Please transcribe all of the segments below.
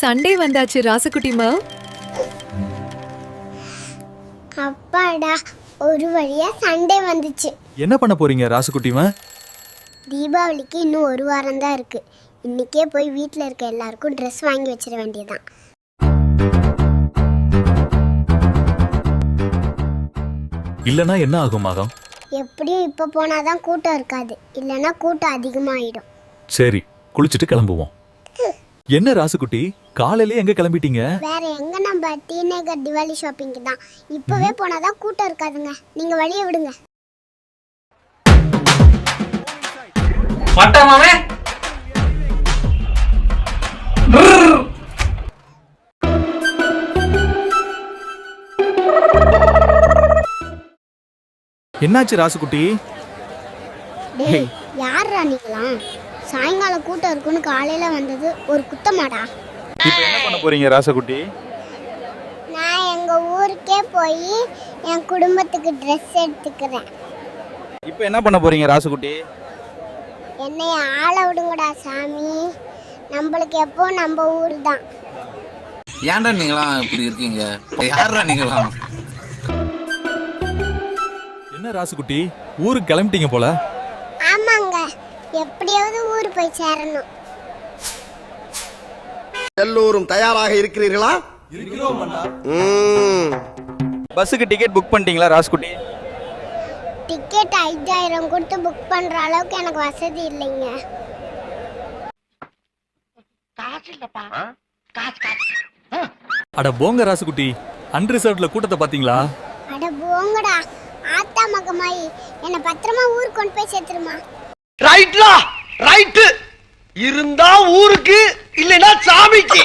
Sunday வந்தாச்சு ராசகுட்டிமா அப்பாடா ஒரு வழியா சண்டே வந்துச்சு. என்ன பண்ண போறீங்க ராசுகுட்டிமா தீபாவளிக்கு இன்னும் ஒரு வாரம் தான் இருக்கு. இன்னைக்கே போய் வீட்டில் இருக்க எல்லாருக்கும் ட்ரெஸ் வாங்கி வச்சிட வேண்டியதுதான். இல்லனா என்ன ஆகும் மகம் எப்படியும் இப்போ போனாதான் கூட்டம் இருக்காது. இல்லைன்னா கூட்டம் அதிகமாயிடும். சரி குளிச்சுட்டு கிளம்புவோம். என்ன ராசுகுட்டி? காலையிலே எங்க கிளம்பிட்டீங்க? வேற எங்க நம்ம டி நகர் திவாலி ஷாப்பிங்க்கு தான். இப்போவே போனாதான் கூட்டம் இருக்காதுங்க. நீங்க வழியை விடுங்க. மட்டா மாமே. என்னாச்சு ராசுகுட்டி? டேய் யார்ரா நீங்களாம்? சாயங்காலம் கூட்டம் இருக்குன்னு காலையில வந்தது ஒரு குத்தமாடா. இப்போ என்ன பண்ண போறீங்க ராசகுட்டி? நான் எங்க ஊருக்கே போய் என் குடும்பத்துக்கு ட்ரெஸ் எடுத்துக்கிறேன். இப்போ என்ன பண்ண போறீங்க ராசுகுட்டி? என்னைய ஆள விடுங்கடா சாமி. நம்மளுக்கு எப்போ நம்ம ஊர் தான். ஏன்டா நீங்களாம் இப்படி இருக்கீங்க? யாரா நீங்களாம்? என்ன ராசுகுட்டி ஊருக்கு கிளம்பிட்டீங்க போல? ஆமாங்க. எப்படியாவது ஊர் போய் சேரணும். எல்லோரும் தயாராக இருக்கிறீர்களா. பஸ்ஸுக்கு டிக்கெட் புக் பண்ணிட்டீங்களா ராசுகுட்டி டிக்கெட் ஐயாயிரம் கொடுத்து புக் பண்ற அளவுக்கு எனக்கு வசதி இல்லைங்க. அட போங்க ராசுகுட்டி அன்ரிசர்வ்ட்ல கூட்டத்தை பாத்தீங்களா அட போங்கடா. ஆத்தா மகமாயி. என்னை பத்திரமா ஊருக்கு கொண்டு போய் சேர்த்துருமா. ரைட்லா ரைட்டு இருந்தா ஊருக்கு இல்லைன்னா சாமிக்கு.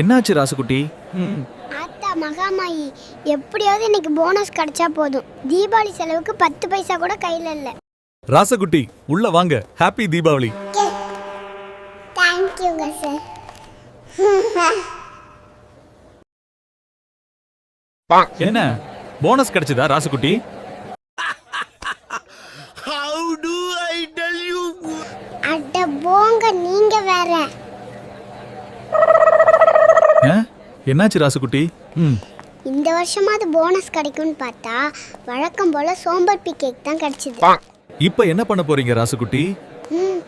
என்னாச்சு ராசுகுட்டி? ஆத்தா மகாமாயி எப்படியாவது இன்னைக்கு போனஸ் கிடைச்சா போதும். தீபாவளி செலவுக்கு பத்து பைசா கூட கையில இல்லை. ராசகுட்டி உள்ள வாங்க. ஹாப்பி தீபாவளி. தேங்க்யூங்க சார் என்ன? போனஸ் கிடைச்சதா ராசுகுட்டி? போங்க நீங்க வேற. ஆ? என்னாச்சு ராசுகுட்டி? ம். இந்த வருஷமாவது போனஸ் கிடைக்கும்னு பார்த்தா வழக்கம் போல சோம்பர்பி கேக் தான் கிடைச்சிது. இப்போ என்ன பண்ண போறீங்க ராசுகுட்டி? ம்.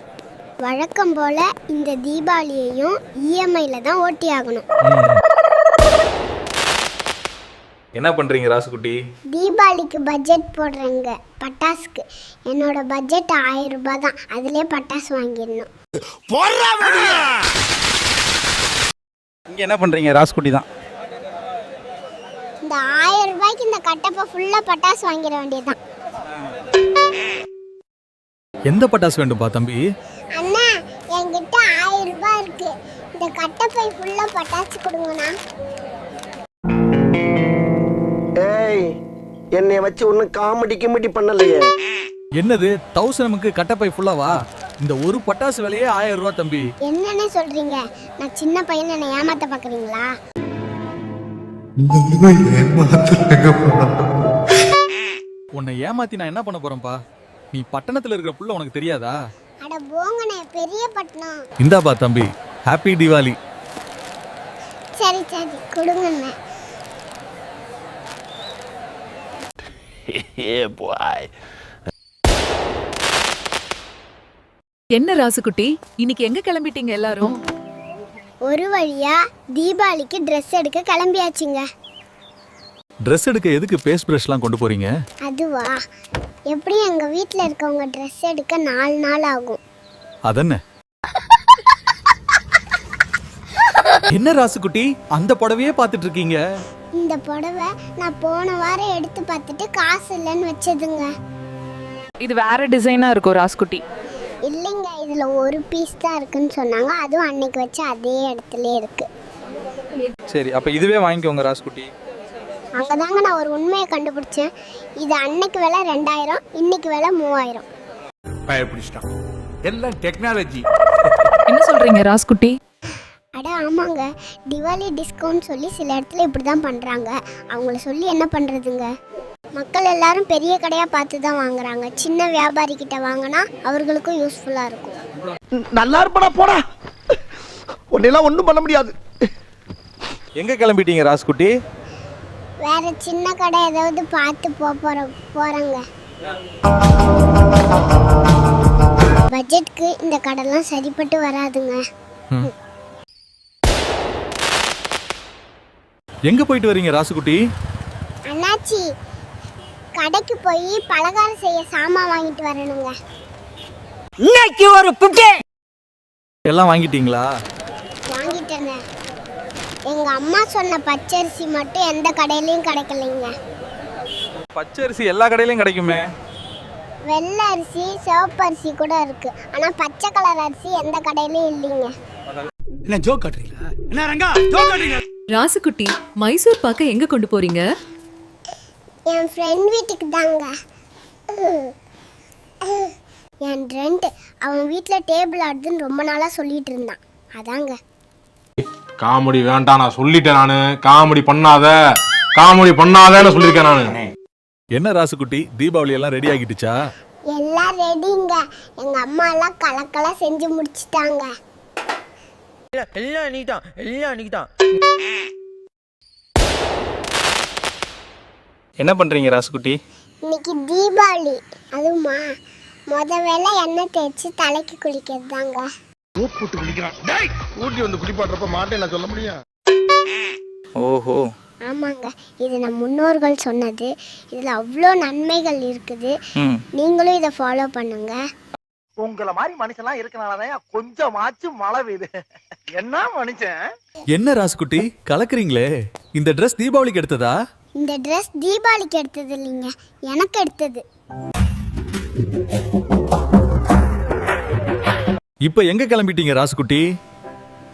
வழக்கம் போல இந்த தீபாவளியையும் இஎம்ஐல தான் ஓட்டி ஆகணும் என்ன பண்றீங்க ராசுகுட்டி? தீபாவளிக்கு பட்ஜெட் போடுறேங்க. பட்டாசுக்கு. என்னோட பட்ஜெட் ஆயிரம் ரூபாய் தான். அதுலயே பட்டாசு வாங்கிடணும். இங்க என்ன பண்றீங்க ராசுகுட்டி தான்? இந்த ஆயிரம் ரூபாய்க்கு இந்த கட்டப்பை ஃபுல்லா பட்டாசு வாங்கிட வேண்டியதுதான். எந்த பட்டாசு வேண்டும்பா தம்பி? அண்ணா என்கிட்ட ஆயிரம் ரூபாய் இருக்கு. இந்த கட்டப்பை ஃபுல்லா பட்டாசு கொடுங்கண்ணா. என்னை வச்சு ஒன்னும் காமெடி கிமெடி பண்ணலையே. என்னது தௌசண்ட்க்கு கட்டப்பை ஃபுல்லாவா இந்த ஒரு பட்டாசு விலையே ஆயிரம் ரூபாய் தம்பி. என்னன்னு சொல்றீங்க? நான் சின்ன பையன் என்னை ஏமாத்த பாக்குறீங்களா? உன்னை ஏமாத்தி நான் என்ன பண்ண போறேன்ப்பா? நீ பட்டணத்துல இருக்கிற புள்ள உனக்கு தெரியாதா? அட போங்கண்ணே பெரிய பட்டணம். இந்தாப்பா தம்பி ஹாப்பி தீபாவளி சரி சரி கொடுங்கண்ணே என்ன ராசுகுட்டி? இன்னைக்கு எங்க கிளம்பிட்டீங்க எல்லாரும்? ஒரு வழியா தீபாவளிக்கு ட்ரெஸ் எடுக்க கிளம்பியாச்சுங்க. ட்ரெஸ் எடுக்க எதுக்கு பேஸ்ட் ப்ரஷ்லாம் கொண்டு போறீங்க? அதுவா? எப்படியும் எங்க வீட்டில் இருக்கவங்க ட்ரெஸ் எடுக்க நாலு நாள் ஆகும்? அதென்ன? என்ன ராசுகுட்டி? அந்த புடவையே பார்த்துட்டு இருக்கீங்க. இந்த புடவை நான் போன வாரம் எடுத்து பார்த்துட்டு காசு இல்லைன்னு வச்சதுங்க. இது வேற டிசைனா இருக்கும் ராஸ்குட்டி. இல்லைங்க இதில் ஒரு பீஸ் தான் இருக்குன்னு சொன்னாங்க. அதுவும் அன்னைக்கு வச்ச அதே இடத்துல இருக்கு. சரி அப்ப இதுவே வாங்கிக்கோங்க ராசுகுட்டி அங்கே தாங்க நான் ஒரு உண்மையை கண்டுபிடிச்சேன். இது அன்னைக்கு விலை ரெண்டாயிரம் இன்னைக்கு விலை மூவாயிரம். பயப்பிடிச்சிட்டான். எல்லாம் டெக்னாலஜி என்ன சொல்றீங்க ராஸ்குட்டி? அட ஆமாங்க. திவாலி டிஸ்கவுண்ட் சொல்லி சில இடத்துல இப்படி தான் பண்ணுறாங்க அவங்கள சொல்லி என்ன பண்ணுறதுங்க மக்கள் எல்லாரும் பெரிய கடையாக பார்த்து தான் வாங்குறாங்க. சின்ன வியாபாரி கிட்ட வாங்கினா அவர்களுக்கும் யூஸ்ஃபுல்லாக இருக்கும். நல்லா இருப்படா போடா. உன்னெல்லாம் ஒண்ணும் பண்ண முடியாது. எங்க கிளம்பிட்டீங்க ராஸ்குட்டி? வேற சின்ன கடை ஏதாவது பார்த்து போக போகிறோம் போகிறோங்க பட்ஜெட்க்கு இந்த கடைலாம் சரிப்பட்டு வராதுங்க. எங்க போயிட்டு வரீங்க ராசுகுட்டி? அண்ணாச்சி கடைக்கு போய் பலகாரம் செய்ய சாமான் வாங்கிட்டு வரணுங்க. எல்லாம் வாங்கிட்டீங்களா? வாங்கிட்டேங்க. எங்க அம்மா சொன்ன பச்சரிசி மட்டும் எந்த கடையிலயும் கிடைக்கலைங்க. பச்சரிசி எல்லா கடையிலயும் கிடைக்குமே? வெள்ளை அரிசி சிவப்பு அரிசி கூட இருக்கு. ஆனா பச்சை கலர் அரிசி எந்த கடையிலயும் இல்லைங்க. என்ன ஜோக் காட்டுறீங்களா? என்ன ரங்கா ஜோக் காட்டுறீங்க ராசுகுட்டி மைசூர் பாக்க எங்க கொண்டு போறீங்க? என் ஃப்ரெண்ட் வீட்டுக்கு தாங்க. என் ஃப்ரெண்டு அவன் வீட்டில் டேபிள் ஆடுதுன்னு ரொம்ப நாளாக சொல்லிட்டு இருந்தான். அதாங்க. காமெடி வேண்டாம் நான் சொல்லிட்டேன் நானு. காமெடி பண்ணாத. காமெடி பண்ணாதேன்னு சொல்லியிருக்கேன் நானு. என்ன ராசுகுட்டி தீபாவளி எல்லாம் ரெடி ஆகிட்டுச்சா எல்லாம் ரெடிங்க எங்க அம்மா எல்லாம் கலக்கலா செஞ்சு முடிச்சிட்டாங்க. எல்லாம் நீ தான் எல்லாம் நீ தான் என்ன பண்றீங்க ராசுகுட்டி? இன்னைக்கு தீபாவளி. அதுவுமா முத வேளை எண்ணெய் தேய்ச்சி தலைக்கு குளிக்கிறது தாங்க ஊட்டி வந்து குடிப்பாடுறப்ப மாட்டேன் நான் சொல்ல முடியும் ஓஹோ. ஆமாங்க இது நம் முன்னோர்கள் சொன்னது. இதில் அவ்வளோ நன்மைகள் இருக்குது. நீங்களும் இதை ஃபாலோ பண்ணுங்க. உங்களை மாதிரி மனுஷன்லாம் இருக்கனாலதான் கொஞ்சமாச்சும் மழை பெய்யுது. என்ன மனுஷன்? என்ன ராசுகுட்டி கலக்குறீங்களே? இந்த Dress தீபாவளிக்கு எடுத்ததா? இந்த ட்ரெஸ் தீபாவளிக்கு எடுத்தது இல்லைங்க. எனக்கு எடுத்தது. இப்ப எங்க கிளம்பிட்டீங்க ராசுகுட்டி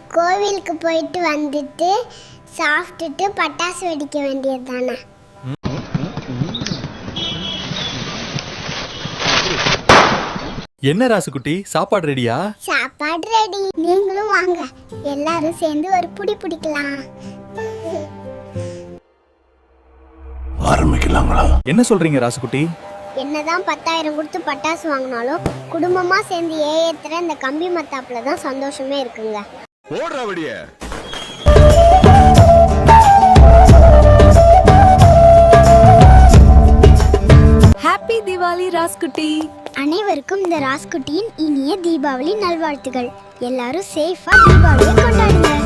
கோவிலுக்கு போயிட்டு வந்துட்டு சாப்பிட்டுட்டு பட்டாசு வெடிக்க வேண்டியது தானே என்ன ராசுகுட்டி சாப்பாடு ரெடியா சாப்பாடு ரெடி நீங்களும் வாங்க. எல்லாரும் சேர்ந்து ஒரு புடி பிடிக்கலாம். என்ன சொல்றீங்க ராசுகுட்டி என்னதான் பத்தாயிரம் கொடுத்து பட்டாசு வாங்கினாலும் குடும்பமா சேர்ந்து ஏத்துற இந்த கம்பி மத்தாப்புல தான் சந்தோஷமே இருக்குங்க. ஹாப்பி ராஸ்குட்டி. அனைவருக்கும் இந்த ராஸ்குட்டியின் இனிய தீபாவளி நல்வாழ்த்துகள். எல்லாரும் சேஃபா தீபாவளியை கொண்டாடுங்க